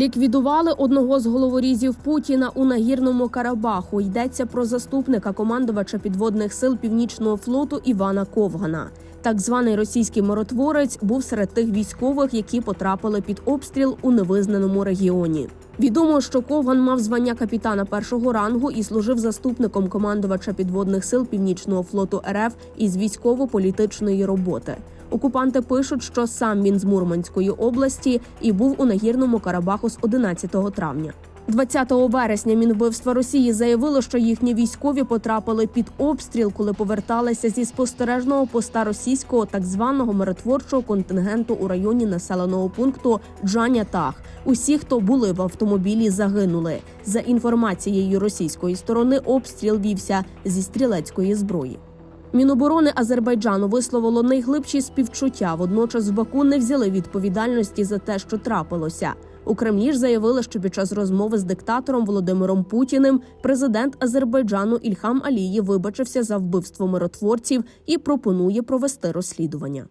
Ліквідували одного з головорізів Путіна у нагірному Карабаху. Йдеться про заступника командувача підводних сил Північного флоту Івана Ковгана. Так званий російський миротворець був серед тих військових, які потрапили під обстріл у невизнаному регіоні. Відомо, що Ковган мав звання капітана першого рангу і служив заступником командувача підводних сил Північного флоту РФ із військово-політичної роботи. Окупанти пишуть, що сам він з Мурманської області і був у нагірному Карабаху з 11 травня. 20 вересня Мінвбивства Росії заявило, що їхні військові потрапили під обстріл, коли поверталися зі спостережного поста російського так званого миротворчого контингенту у районі населеного пункту Джаня-Тах. Усі, хто були в автомобілі, загинули. За інформацією російської сторони, обстріл вівся зі стрілецької зброї. Міноборони Азербайджану висловило найглибші співчуття. Водночас в Баку не взяли відповідальності за те, що трапилося. У Кремлі ж заявили, що під час розмови з диктатором Володимиром Путіним президент Азербайджану Ільхам Алії вибачився за вбивство миротворців і пропонує провести розслідування.